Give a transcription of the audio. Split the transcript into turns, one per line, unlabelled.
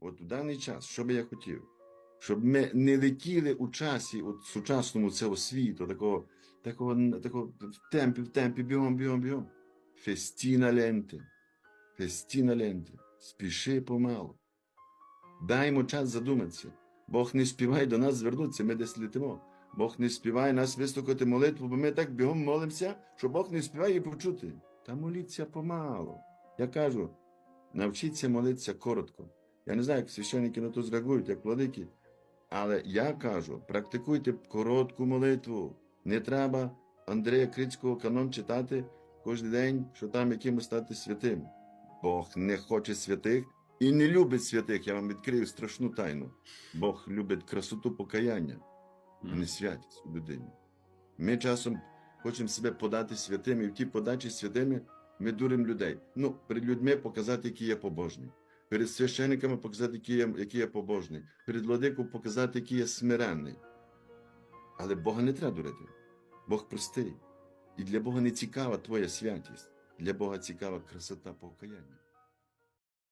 от у даний час, що би я хотів, щоб ми не летіли у часі, от сучасному цього світу, такого, такого, такого в темпі, в темпі, бігом, бігом, бігом. Фестіна ленти, фестіна ленти, спіши помалу. Даймо час задуматися. Бог не співає до нас звернутися, ми десь летимо. Бог не співає нас вислухати молитву, бо ми так бігом молимося, що Бог не співає почути. Та моліться помалу. Я кажу, навчіться молитися коротко. Я не знаю, як священники на то зреагують, як владики. Але я кажу, практикуйте коротку молитву. Не треба Андрея Крицького канон читати кожен день, що там якимось стати святим. Бог не хоче святих і не любить святих. Я вам відкрию страшну тайну. Бог любить красоту покаяння, а не святість у людині. Ми часом хочемо себе подати святими, і в тій подачі святими ми дуримо людей. Ну, перед людьми показати, який я побожний. Перед священниками показати, який я, який я побожний. Перед владиком показати, який я смиренний. Але Бога не треба дурити. Бог простий. І для Бога не цікава твоя святість. Для Бога цікава красота покаяння.